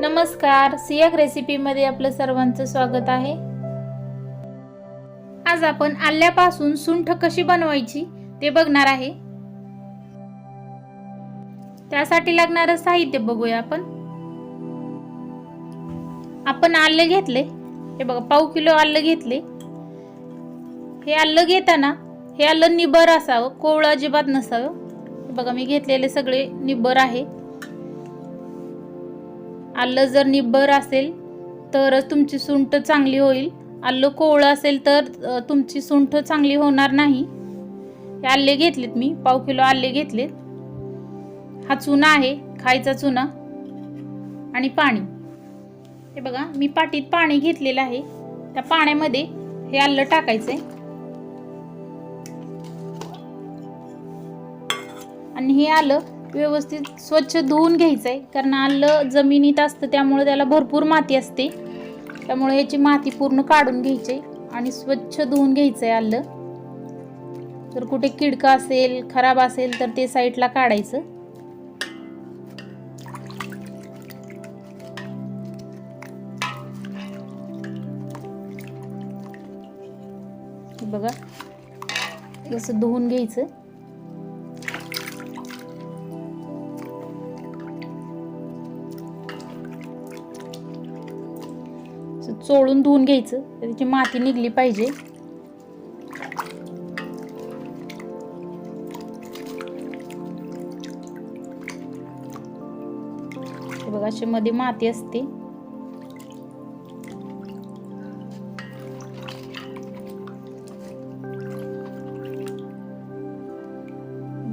नमस्कार. सियाक रेसिपीमध्ये आपलं सर्वांचं स्वागत आहे. आज आपण आल्यापासून सुंठ कशी बनवायची ते बघणार आहे. त्यासाठी लागणारं साहित्य बघूया आपण. आपण आलं घेतले. हे बघा पाव किलो आलं घेतले. हे आलं घेताना हे आलं निबर असावं कोवळं अजिबात नसावं. बघा मी घेतलेले सगळे निब्बर आहे. आलं जर निब्बर असेल तरच तुमची सुंठ चांगली होईल. आलं कोवळं असेल तर तुमची सुंठ चांगली होणार नाही. हे आले घेतलेत मी पाव किलो आले घेतलेत. हा चुना आहे खायचा चुना. आणि पाणी. हे बघा मी पाटीत पाणी घेतलेलं आहे. त्या पाण्यामध्ये हे आलं आहे आणि हे आलं व्यवस्थित स्वच्छ धुवून घ्यायचं आहे कारण आलं जमिनीत असतं त्यामुळे त्याला भरपूर माती असते. त्यामुळे याची माती पूर्ण काढून घ्यायची आहे आणि स्वच्छ धुवून घ्यायचं आहे आलं. जर कुठे किडका असेल खराब असेल तर ते साईडला काढायचं. बघा जसं धुवून घ्यायचं. चोळून धुवून घ्यायचं. त्याची माती निघली पाहिजे. हे बघा अशी मध्ये माती असते.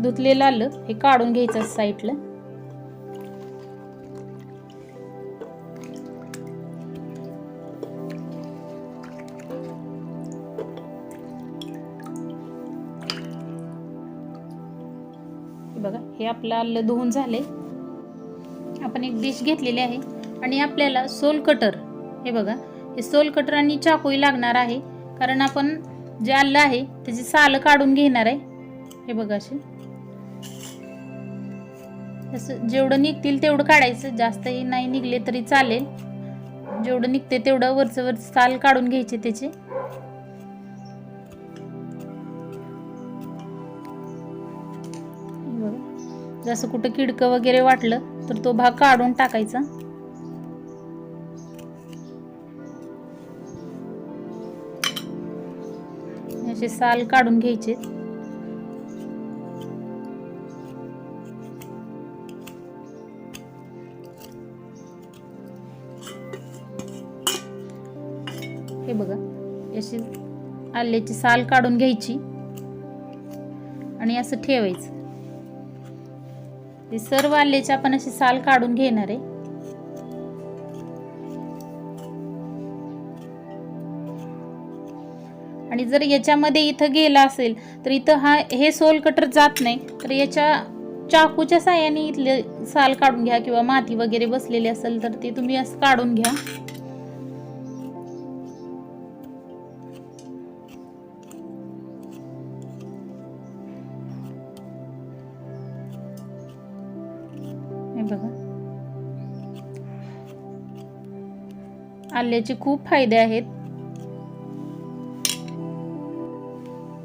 धुतलेलं आलं हे काढून घ्यायचं साईडला. बघा हे आपलं आलं धुवून झाले आपण एक डिश घेतलेली आहे आणि आपल्याला सोल कटर हे बघा हे सोल कटर आणि चाकूही लागणार आहे. कारण आपण जे आलं आहे त्याची साल काढून घेणार आहे. हे बघा असे असं जेवढं निघतील तेवढं काढायचं जास्तही नाही निघले तरी चालेल. जेवढं निघते तेवढं वरचं वर साल काढून घ्यायचे त्याचे. जसं कुठं किडकं वगैरे वाटलं तर तो भाग काढून टाकायचा. असे साल काढून घ्यायचे. हे बघा अशी आल्याची साल काढून घ्यायची आणि असं ठेवायचं. हे सर्व आल्याची आपण अशी साल काढून घेणार आहे. आणि जर याच्यामध्ये इथं गेला असेल तर इथं हा हे सोल कटर जात नाही. तर याच्या चाकूच्या साह्याने इथले साल काढून घ्या किंवा माती वगैरे बसलेली असेल तर ते तुम्ही असं काढून घ्या. आल्याचे खूप फायदे आहेत.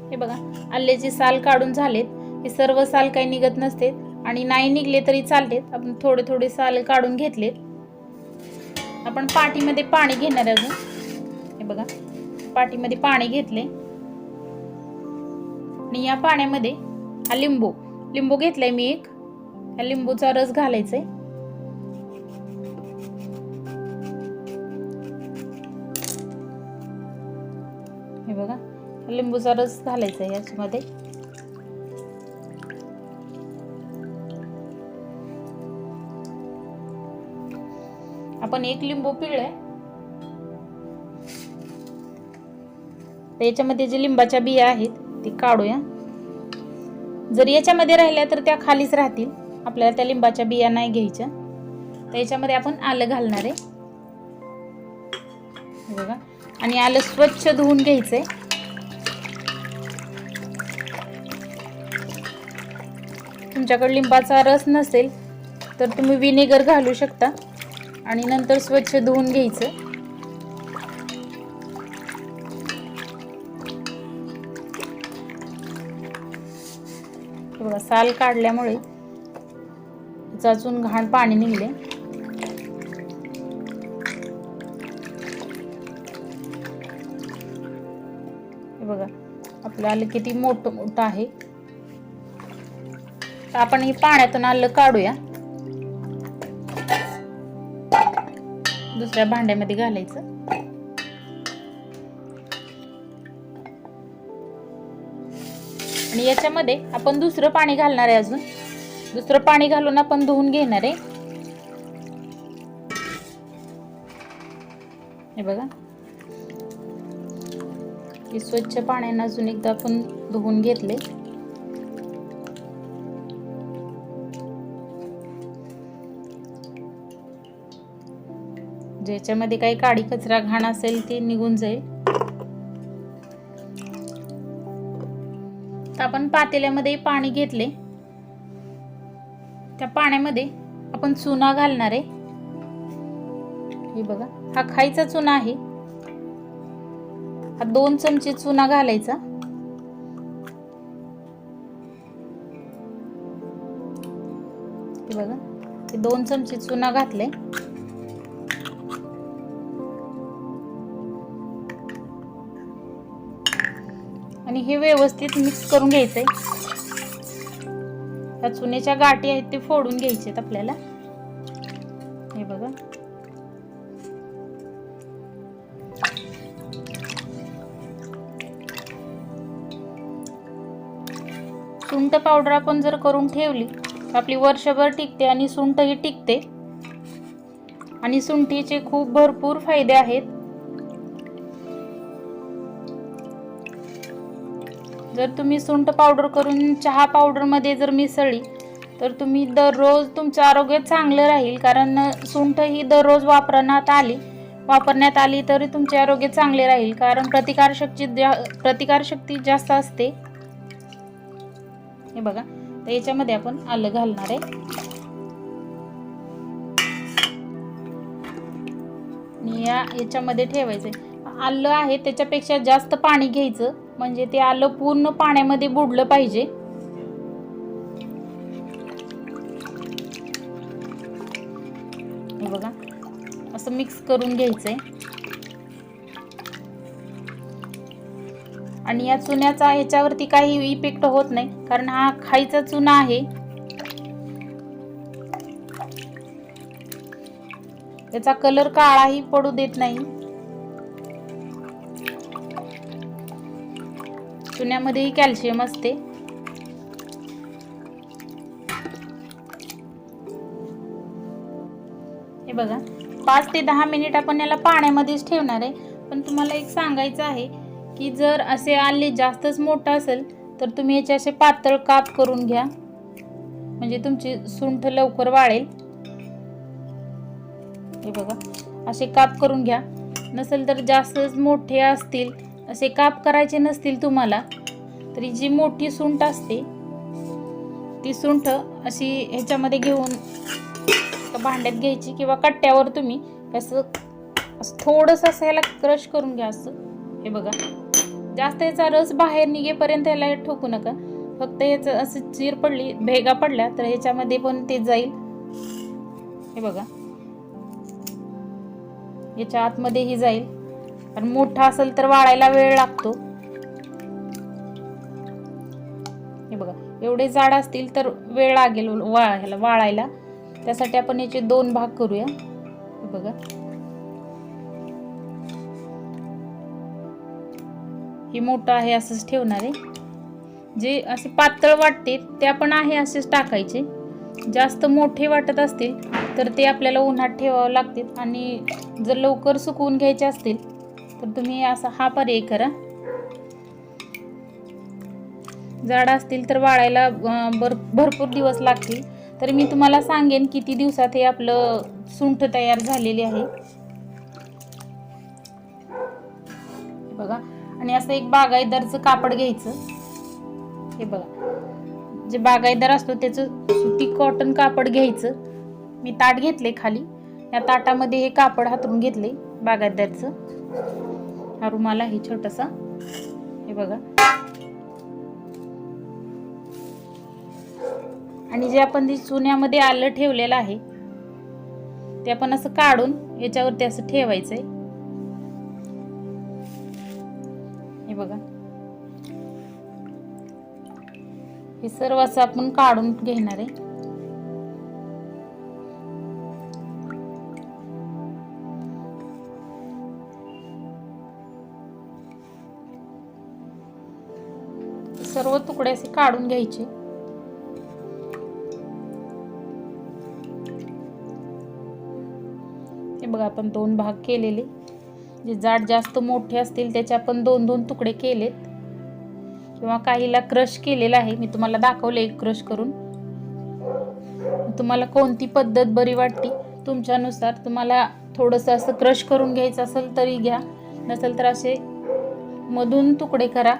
हे बघा आल्याचे साल काढून झालेत. हे सर्व साल काही निघत नसते आणि नाही निघले तरी चालतेत. आपण थोडे थोडे साल काढून घेतलेत. आपण पाटीमध्ये पाणी घेणार अजून. हे बघा पाटीमध्ये पाणी घेतले. आणि या पाण्यामध्ये हा लिंबू. लिंबू घेतलाय मी एक. ह्या लिंबूचा रस घालायचा आहे बघा. लिंबूचा रस घालायचा आहे याच्यामध्ये. आपण एक लिंबू पिळलाय. तर याच्यामध्ये जे लिंबाच्या बिया आहेत ते काढूया. जर याच्यामध्ये राहिल्या तर त्या खालीच राहतील. आपल्याला त्या लिंबाच्या बिया नाही घ्यायच्या. तर याच्यामध्ये आपण आलं घालणार आहे. बघा. आणि आलं स्वच्छ धुवून घ्यायचंय. तुमच्याकडे लिंबाचा रस नसेल तर तुम्ही विनेगर घालू शकता. आणि नंतर स्वच्छ धुवून घ्यायचं. बघा साल काढल्यामुळे याचं अजून घाण पाणी निघले आपलं आलं किती मोठं मोठं आहे. आपण हे पाण्यातून आलं काढूया. दुसऱ्या भांड्यामध्ये घालायचं. आणि याच्यामध्ये आपण दुसरं पाणी घालणार आहे अजून. दुसरं पाणी घालून आपण धुवून घेणार आहे. हे बघा. की स्वच्छ पाण्याने अजून एकदा आपण धुवून घेतले. ज्याच्यामध्ये काही काडी कचरा घाण असेल ते निघून जाईल. तर आपण पातेल्यामध्ये पाणी घेतले. त्या पाण्यामध्ये आपण चुना घालणार आहे. हे बघा हा खायचा चुना आहे. हा दोन चमचे चुना घालायचा. बघा हे दोन चमचे चुना घातले. आणि हे व्यवस्थित मिक्स करून घ्यायचंय. ह्या चुन्याच्या गाठी आहेत ते फोडून घ्यायचे आहेत आपल्याला. सुंठ पावडर आपण जर करून ठेवली आपली वर्षभर टिकते आणि सुंठही टिकते. आणि सुंठीचे खूप भरपूर फायदे आहेत. जर तुम्ही सुंठ पावडर करून चहा पावडरमध्ये जर मिसळली तर तुम्ही दररोज तुमचं आरोग्य चांगलं राहील. कारण सुंठ ही दररोज वापरण्यात आली वापरण्यात आली तरी तुमचे आरोग्य चांगले राहील. कारण प्रतिकारशक्ती जा प्रतिकारशक्ती जास्त असते. हे बघा. तर याच्यामध्ये आपण आलं घालणार आहे. आणि या याच्यामध्ये ठेवायचंय. आलं आहे त्याच्यापेक्षा जास्त पाणी घ्यायचं. म्हणजे ते आलं पूर्ण पाण्यामध्ये बुडलं पाहिजे. हे बघा. असं मिक्स करून घ्यायचंय. आणि या चुन्याचा ह्याच्यावरती काही इफेक्ट होत नाही कारण हा खायचा चुना आहे. याचा कलर काळाही पडू देत नाही. चुन्यामध्येही कॅल्शियम असते. हे बघा पाच ते दहा मिनिट आपण याला पाण्यामध्येच ठेवणार आहे. पण तुम्हाला एक सांगायचं आहे की जर असे आले जास्तच मोठं असेल तर तुम्ही याचे असे पातळ काप करून घ्या. म्हणजे तुमची सुंठ लवकर वाळेल. हे बघा असे काप करून घ्या. नसेल तर जास्तच मोठे असतील असे काप करायचे नसतील तुम्हाला तरी जी मोठी सुंठ असते ती सुंठ अशी ह्याच्यामध्ये घेऊन भांड्यात घ्यायची किंवा कट्ट्यावर तुम्ही असं असं थोडंसं असं ह्याला क्रश करून घ्या असं. हे बघा. जास्त याचा रस बाहेर निघेपर्यंत ह्याला ठोकू नका. फक्त याचं असं चीर पडली भेगा पडल्या तर ह्याच्यामध्ये पण ते जाईल. हे बघा. याच्या आतमध्येही जाईल. कारण मोठा असेल तर वाळायला वेळ लागतो. हे बघा. एवढे जाड असतील तर वेळ लागेल वाळायला वाळायला त्यासाठी आपण याचे दोन भाग करूया. हे बघा. हे मोठं आहे असंच ठेवणार आहे. जे असे पातळ वाटते ते आपण आहे असेच टाकायचे. जास्त मोठे वाटत असतील तर ते आपल्याला उन्हात ठेवावं लागतील. आणि जर लवकर सुकवून घ्यायचे असतील तर तुम्ही असा हा पर्याय करा. जाड असतील तर वाळायला भर भरपूर दिवस लागतील. तर मी तुम्हाला सांगेन किती दिवसात हे आपलं सुंठ तयार झालेले आहे. बघा. आणि असं एक बागायदारचं कापड घ्यायचं. हे बघा. जे बागायदार असतो त्याचं सुती कॉटन कापड घ्यायचं. मी ताट घेतले खाली. या ताटामध्ये हे कापड हातरून घेतले बागायदारचं. हा रुमाल आहे छोटासा. हे बघा. आणि जे आपण ते चुन्यामध्ये आलं ठेवलेलं आहे ते आपण असं काढून याच्यावरती असं ठेवायचंय. आहे बघा. हे सर्व असं आपण काढून घेणार आहे. सर्व तुकडे असे काढून घ्यायचे. हे बघा आपण दोन भाग केलेले. जे जाड जास्त मोठे असतील त्याचे आपण दोन दोन तुकडे केलेत. किंवा काहीला क्रश केलेला आहे. मी तुम्हाला दाखवले क्रश करून. तुम्हाला कोणती पद्धत बरी वाटते? तुमच्यानुसार तुम्हाला थोडंसं असं क्रश करून घ्यायचं असेल तरी घ्या. नसेल तर असे मधून तुकडे करा.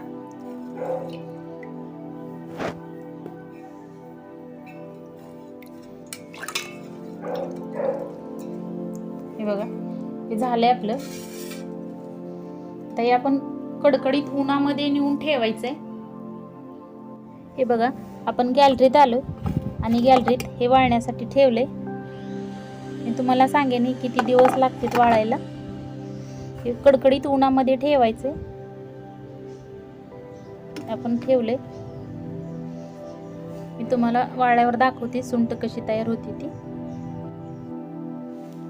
हे बघा हे झालंय आपलं. आता हे आपण कडकडीत उन्हामध्ये नेऊन ठेवायचं आहे हे बघा आपण गॅलरीत आलो आणि गॅलरीत हे वाळण्यासाठी ठेवले मी तुम्हाला सांगेन हे किती दिवस लागतात वाळायला. हे कडकडीत उन्हामध्ये ठेवायचे आपण ठेवले मी तुम्हाला वाळ्यावर दाखवते सुंट कशी तयार होती ती.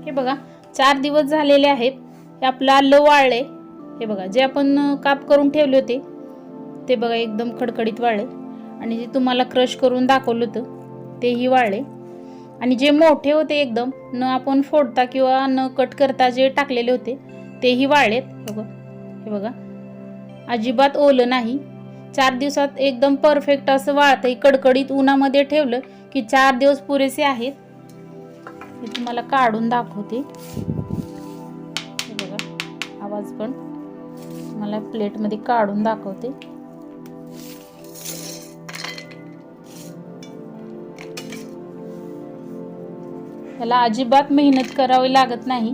हे बघा चार दिवस झालेले आहेत. हे आपलं आलं वाळले हे बघा जे आपण काप करून ठेवले होते ते बघा एकदम खडखडीत वाळले. आणि जे तुम्हाला क्रश करून दाखवलं होतं तेही वाळले. आणि जे मोठे होते एकदम न आपण फोडता किंवा न कट करता जे टाकलेले होते तेही वाळलेत. बघा हे बघा. अजिबात ओलं नाही. चार दिवसात एकदम परफेक्ट असं वाळतंय कडकडीत उन्हामध्ये ठेवलं की चार दिवस पुरेसे आहेत. मी तुम्हाला काढून दाखवते. हे बघा आवाज पण. मला प्लेटमध्ये काढून दाखवते. त्याला अजिबात मेहनत करावी लागत नाही.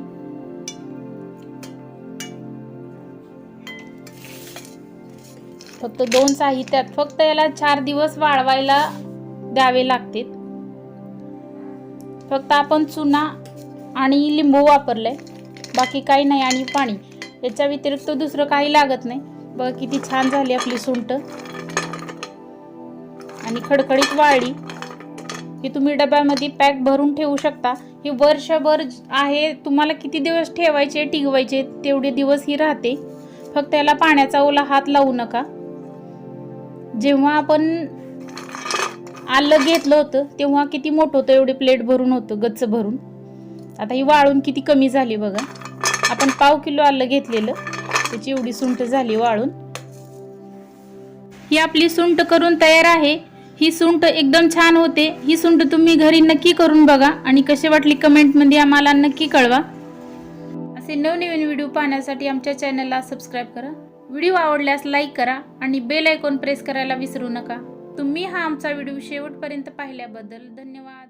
फक्त दोन साहित्यात फक्त याला चार दिवस वाळवायला द्यावे लागते फक्त आपण चुना आणि लिंबू वापरलंय. बाकी काही नाही आणि पाणी. याच्या व्यतिरिक्त दुसरं काही लागत नाही. बघा किती छान झाली आपली सुंट. आणि खडखडीत वाळली. ही तुम्ही डब्यामध्ये पॅक भरून ठेवू शकता. ही वर्षभर आहे तुम्हाला किती दिवस ठेवायचे टिकवायचे तेवढे दिवस ही राहते. फक्त याला पाण्याचा ओला हात लावू नका. जेव्हा आपण आलं घेतलं होतं तेव्हा किती मोठं होतं एवढे प्लेट भरून होतं गच्च भरून. आता ही वाळून किती कमी झाली बघा. आपण पाव किलो आलं घेतलेलं. त्याची एवढी सुंट झाली वाळून. ही आपली सुंट करून तयार आहे. ही सुंट एकदम छान होते. ही सुंट तुम्ही घरी नक्की करून बघा आणि कशी वाटली कमेंटमध्ये आम्हाला नक्की कळवा. असे नवनवीन व्हिडिओ पाहण्यासाठी आमच्या चॅनलला सबस्क्राईब करा. व्हिडिओ आवडल्यास लाईक करा आणि बेल आयकॉन प्रेस करायला विसरू नका. तुम्ही हा आमचा व्हिडिओ शेवटपर्यंत पाहिल्याबद्दल धन्यवाद.